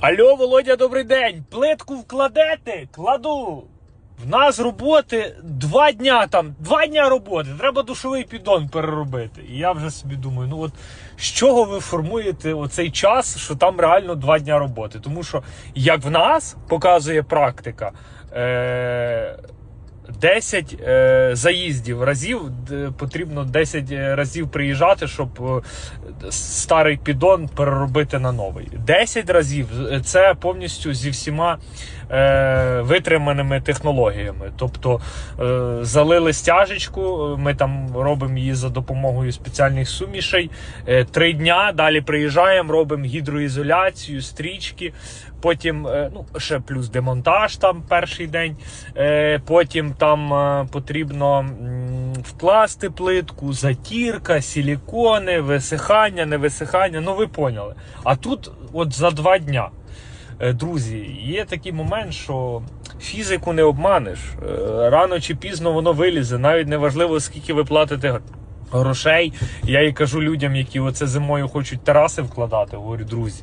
Алло, Володя, добрий день. Плитку вкладете? Кладу. В нас роботи два дня там, два дня роботи. Треба душовий піддон переробити. І я вже собі думаю, ну от з чого ви формуєте оцей час, що там реально два дня роботи? Тому що як в нас показує практика. Е- 10 е, заїздів разів потрібно 10 разів приїжджати, щоб е, старий піддон переробити на новий. 10 разів е, це повністю зі всіма е, витриманими технологіями. Тобто е, залили стяжечку, е, ми там робимо її за допомогою спеціальних сумішей. Е, Три дня далі приїжджаємо, робимо гідроізоляцію, стрічки. Потім е, ну, ще плюс демонтаж там перший день. Е, Потім там е, потрібно вкласти плитку, затірка, силікони, висихання, не висихання. Ну ви поняли. А тут от за два дня. Е, Друзі, є такий момент, що фізику не обманеш. Е, Рано чи пізно воно вилізе. Навіть не важливо, скільки ви платите грошей. Я і кажу людям, які оце зимою хочуть тераси вкладати. Говорю, друзі.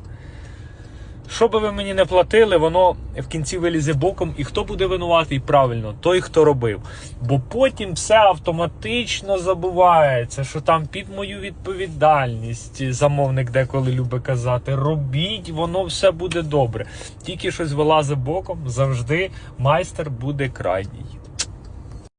Що би ви мені не платили, воно в кінці вилізе боком, і хто буде винуватий правильно? Той, хто робив. Бо потім все автоматично забувається, що там під мою відповідальність замовник деколи любить казати: робіть, воно все буде добре. Тільки щось вилазить боком, завжди майстер буде крайній.